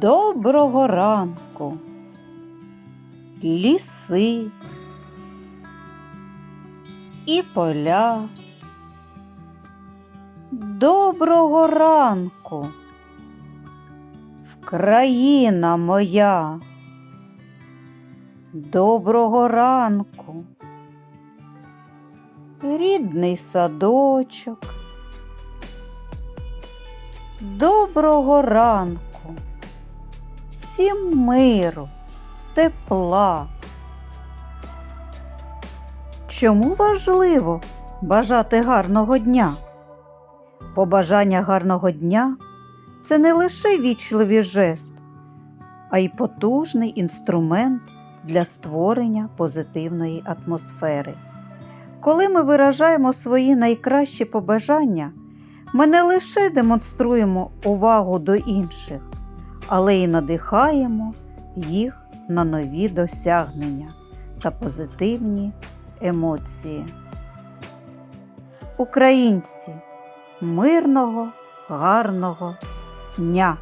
Доброго ранку, ліси і поля. Доброго ранку, Вкраїна моя. Доброго ранку, рідний садочок. Доброго ранку всім миру, тепла. Чому важливо бажати гарного дня? Побажання гарного дня це не лише вічливий жест, а й потужний інструмент для створення позитивної атмосфери. Коли ми виражаємо свої найкращі побажання, ми не лише демонструємо увагу до інших, але й надихаємо їх на нові досягнення та позитивні емоції. Українці, мирного, гарного дня!